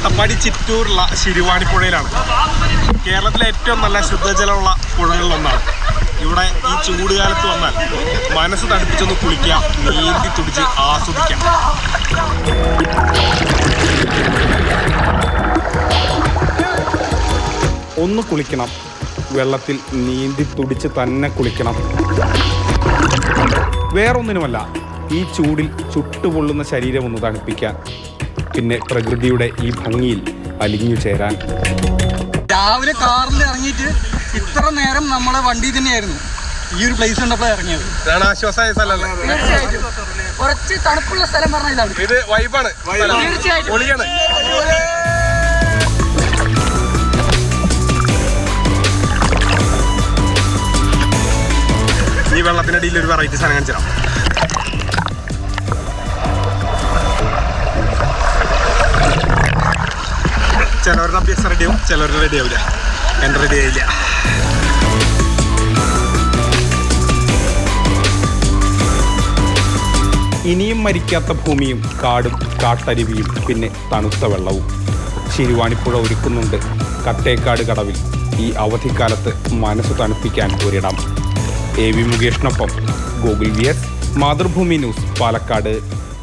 അട്ടപ്പാടി ചിറ്റൂരുള്ള ശിരുവാണിപ്പുഴയിലാണ് കേരളത്തിലെ ഏറ്റവും നല്ല ശുദ്ധജലമുള്ള പുഴകളിലൊന്നാണ്. ഇവിടെ ഈ ചൂട് കാലത്ത് വന്നാൽ മനസ്സ് തണുപ്പിച്ചൊന്ന് കുളിക്കാം നീന്തി തുടിച്ച് ആസ്വദിക്കാം ഒന്ന് കുളിക്കണം. വെള്ളത്തിൽ നീന്തി തുടിച്ച് തന്നെ കുളിക്കണം. വേറൊന്നിനുമല്ല ഈ ചൂടിൽ ചുട്ടുപൊള്ളുന്ന ശരീരം ഒന്ന് തണുപ്പിക്കാൻ പിന്നെ പ്രകൃതിയുടെ ഈ ഭംഗിയിൽ അലിഞ്ഞു ചേരാൻ. രാവിലെ കാറിൽ ഇറങ്ങിയിട്ട് ഇത്ര നേരം നമ്മളെ വണ്ടി തന്നെയായിരുന്നു. ഈ ഒരു പ്ലേസ് കണ്ടപ്പോൾ ഇറങ്ങിയത്. ആശ്വാസമായ സ്ഥലമല്ലേ? തീർച്ചയായിട്ടും. കുറച്ച് തണുപ്പുള്ള സ്ഥലം പറഞ്ഞ ഇതാണ്. ഇത് വൈബാണ്. തീർച്ചയായിട്ടും. ഈ വെള്ളത്തിനടിയിൽ ഒരു വെറൈറ്റി സാധനം കാണിച്ചു ചിലവരുടെ അഭ്യാസം റെഡിയാവും ചിലവരുടെ റെഡിയാവില്ല എന്റെ റെഡി ആയില്ല. ഇനിയും മരിക്കാത്ത ഭൂമിയും കാടും കാട്ടരുവിയും പിന്നെ തണുത്ത വെള്ളവും. ശിരുവാണിപ്പുഴ ഒരുക്കുന്നുണ്ട്. കട്ടേക്കാട് കടവിൽ. ഈ അവധിക്കാലത്ത് മനസ്സ് തണുപ്പിക്കാൻ ഒരിടം. A V മുകേഷിനൊപ്പം Google V S Mathrubhumi news Palakkad.